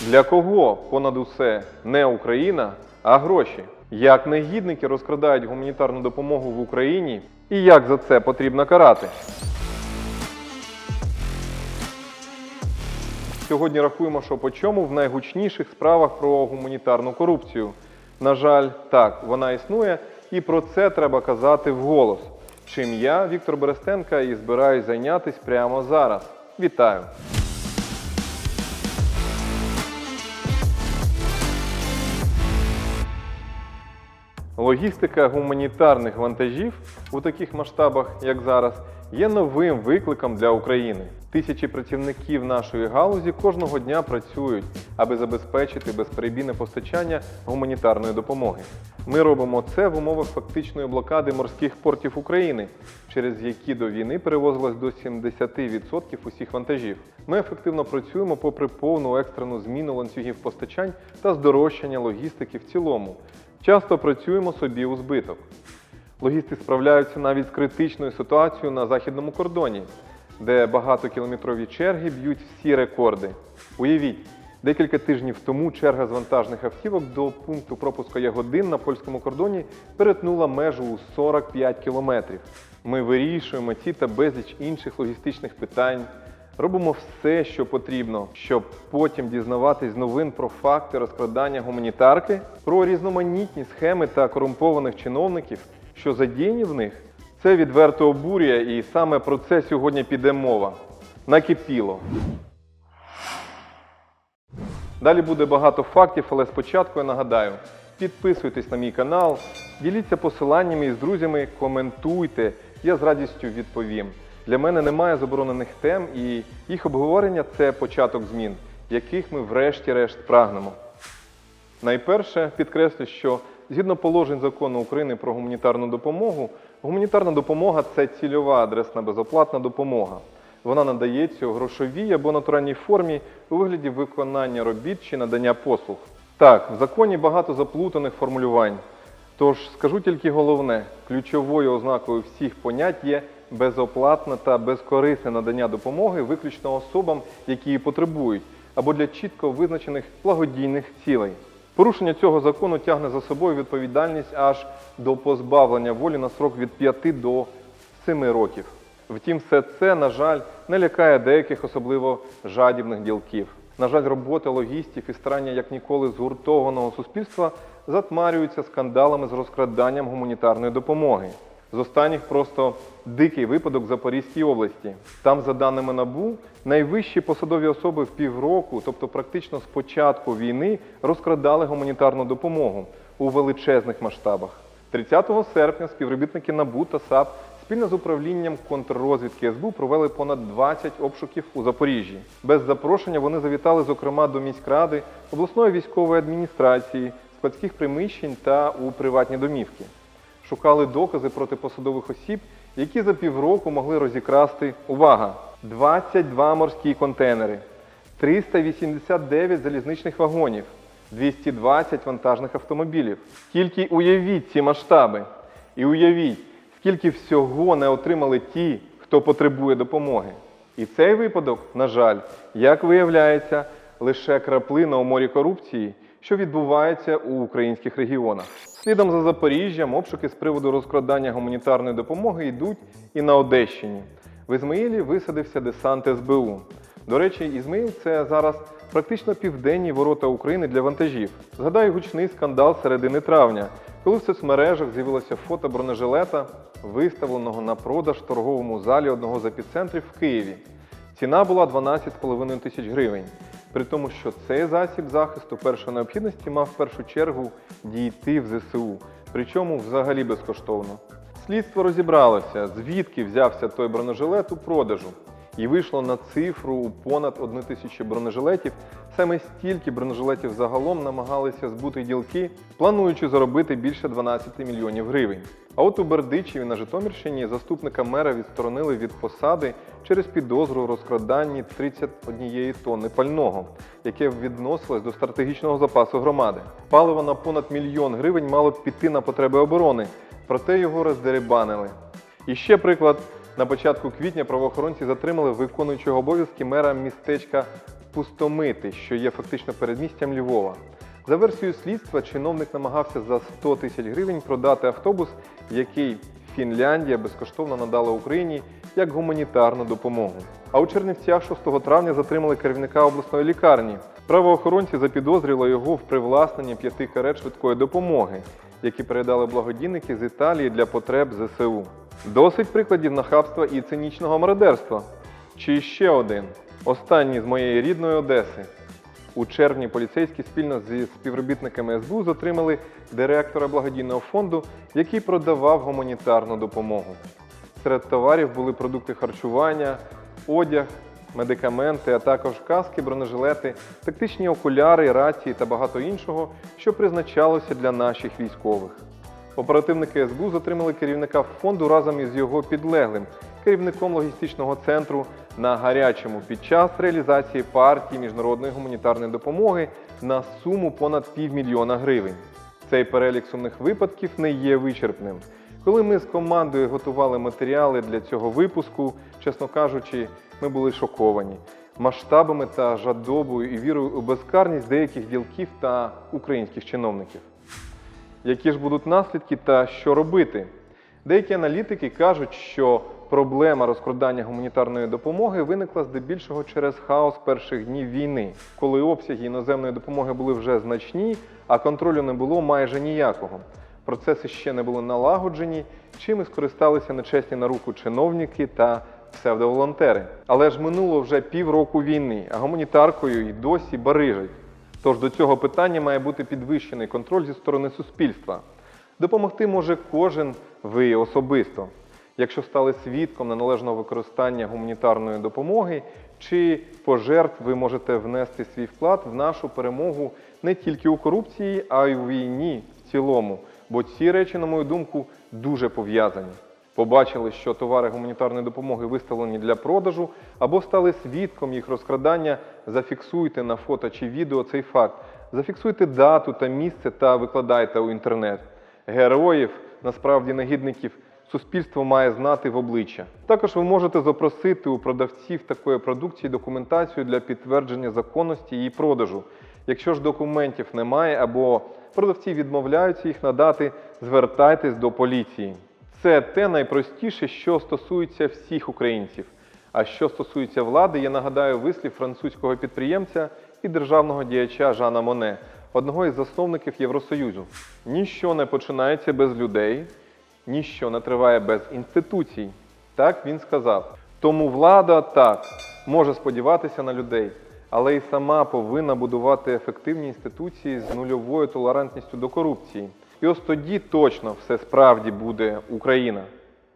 Для кого понад усе не Україна, а гроші? Як негідники розкрадають гуманітарну допомогу в Україні і як за це потрібно карати? Сьогодні рахуємо, що по чому в найгучніших справах про гуманітарну корупцію. На жаль, так, вона існує, і про це треба казати вголос. Чим я, Віктор Берестенка, і збираюсь зайнятися прямо зараз. Вітаю! Логістика гуманітарних вантажів у таких масштабах, як зараз, є новим викликом для України. Тисячі працівників нашої галузі кожного дня працюють, аби забезпечити безперебійне постачання гуманітарної допомоги. Ми робимо це в умовах фактичної блокади морських портів України, через які до війни перевозилось до 70% усіх вантажів. Ми ефективно працюємо попри повну екстрену зміну ланцюгів постачань та здорожчання логістики в цілому. Часто працюємо собі у збиток. Логісти справляються навіть з критичною ситуацією на західному кордоні, де багатокілометрові черги б'ють всі рекорди. Уявіть, декілька тижнів тому черга з вантажних автівок до пункту пропуску Ягодин на польському кордоні перетнула межу у 45 кілометрів. Ми вирішуємо ці та безліч інших логістичних питань. Робимо все, що потрібно, щоб потім дізнаватись новин про факти розкрадання гуманітарки, про різноманітні схеми та корумпованих чиновників, що задіяні в них. Це відверто обурює, і саме про це сьогодні піде мова. Накипіло. Далі буде багато фактів, але спочатку я нагадаю: підписуйтесь на мій канал, діліться посиланнями із друзями, коментуйте. Я з радістю відповім. Для мене немає заборонених тем, і їх обговорення це початок змін, яких ми врешті-решт прагнемо. Найперше підкреслю, що згідно положень закону України про гуманітарну допомогу, гуманітарна допомога це цільова адресна безоплатна допомога. Вона надається у грошовій або натуральній формі у вигляді виконання робіт чи надання послуг. Так, в законі багато заплутаних формулювань. Тож скажу тільки головне: ключовою ознакою всіх понять є безоплатне та безкорисне надання допомоги виключно особам, які її потребують, або для чітко визначених благодійних цілей. Порушення цього закону тягне за собою відповідальність аж до позбавлення волі на срок від 5 до 7 років. Втім, все це, на жаль, не лякає деяких особливо жадібних ділків. На жаль, робота логістів і старання як ніколи згуртованого суспільства затмарюються скандалами з розкраданням гуманітарної допомоги. З останніх просто дикий випадок в Запорізькій області. Там, за даними НАБУ, найвищі посадові особи в півроку, тобто практично з початку війни, розкрадали гуманітарну допомогу у величезних масштабах. 30 серпня співробітники НАБУ та САП спільно з управлінням контррозвідки СБУ провели понад 20 обшуків у Запоріжжі. Без запрошення вони завітали, зокрема, до міськради, обласної військової адміністрації, складських приміщень та у приватні домівки. Шукали докази проти посадових осіб, які за півроку могли розікрасти увага! 22 морські контейнери, 389 залізничних вагонів, 220 вантажних автомобілів. Тільки уявіть ці масштаби і уявіть, скільки всього не отримали ті, хто потребує допомоги. І цей випадок, на жаль, як виявляється, лише краплина у морі корупції, що відбувається у українських регіонах. Слідом за Запоріжжям обшуки з приводу розкрадання гуманітарної допомоги йдуть і на Одещині. В Ізмаїлі висадився десант СБУ. До речі, Ізмаїл це зараз практично південні ворота України для вантажів. Згадаю гучний скандал середини травня, коли в соцмережах з'явилося фото бронежилета, виставленого на продаж в торговому залі одного з епіцентрів в Києві. Ціна була 12,5 тисяч гривень. При тому, що цей засіб захисту першої необхідності мав в першу чергу дійти в ЗСУ, причому взагалі безкоштовно. Слідство розібралося, звідки взявся той бронежилет у продажу, і вийшло на цифру у понад 1 тисячі бронежилетів. Саме стільки бронежилетів загалом намагалися збути ділки, плануючи заробити більше 12 мільйонів гривень. А от у Бердичеві на Житомирщині заступника мера відсторонили від посади через підозру розкраданні 31 тонни пального, яке відносилось до стратегічного запасу громади. Паливо на понад мільйон гривень мало піти на потреби оборони, проте його роздерибанили. І ще приклад. На початку квітня правоохоронці затримали виконуючого обов'язки мера містечка Пустомити, що є фактично передмістям Львова. За версією слідства, чиновник намагався за 100 тисяч гривень продати автобус, який Фінляндія безкоштовно надала Україні як гуманітарну допомогу. А у Чернівцях 6 травня затримали керівника обласної лікарні. Правоохоронці запідозрили його в привласненні п'яти карет швидкої допомоги, які передали благодійники з Італії для потреб ЗСУ. Досить прикладів нахабства і цинічного мародерства. Чи ще один? Останній з моєї рідної Одеси. У червні поліцейські спільно зі співробітниками СБУ затримали директора благодійного фонду, який продавав гуманітарну допомогу. Серед товарів були продукти харчування, одяг, медикаменти, а також каски, бронежилети, тактичні окуляри, рації та багато іншого, що призначалося для наших військових. Оперативники СБУ затримали керівника фонду разом із його підлеглим, керівником логістичного центру на гарячому під час реалізації партії міжнародної гуманітарної допомоги на суму понад півмільйона гривень. Цей перелік сумних випадків не є вичерпним. Коли ми з командою готували матеріали для цього випуску, чесно кажучи, ми були шоковані масштабами та жадобою і вірою у безкарність деяких ділків та українських чиновників. Які ж будуть наслідки та що робити? Деякі аналітики кажуть, що проблема розкрадання гуманітарної допомоги виникла здебільшого через хаос перших днів війни, коли обсяги іноземної допомоги були вже значні, а контролю не було майже ніякого. Процеси ще не були налагоджені, чим і скористалися нечесні на руку чиновники та псевдоволонтери. Але ж минуло вже півроку війни, а гуманітаркою і досі барижать. Тож до цього питання має бути підвищений контроль зі сторони суспільства. Допомогти може кожен ви особисто, якщо стали свідком неналежного використання гуманітарної допомоги чи пожертв, ви можете внести свій вклад в нашу перемогу не тільки у корупції, а й у війні в цілому. Бо ці речі, на мою думку, дуже пов'язані. Побачили, що товари гуманітарної допомоги виставлені для продажу, або стали свідком їх розкрадання, зафіксуйте на фото чи відео цей факт. Зафіксуйте дату та місце та викладайте у інтернет. Героїв, насправді негідників, суспільство має знати в обличчя. Також ви можете запросити у продавців такої продукції документацію для підтвердження законності її продажу. Якщо ж документів немає або продавці відмовляються їх надати, звертайтесь до поліції. Це те найпростіше, що стосується всіх українців. А що стосується влади, я нагадаю вислів французького підприємця і державного діяча Жана Моне, одного із засновників Євросоюзу. Ніщо не починається без людей, ніщо не триває без інституцій. Так він сказав. Тому влада так може сподіватися на людей, але й сама повинна будувати ефективні інституції з нульовою толерантністю до корупції. І ось тоді точно все справді буде Україна.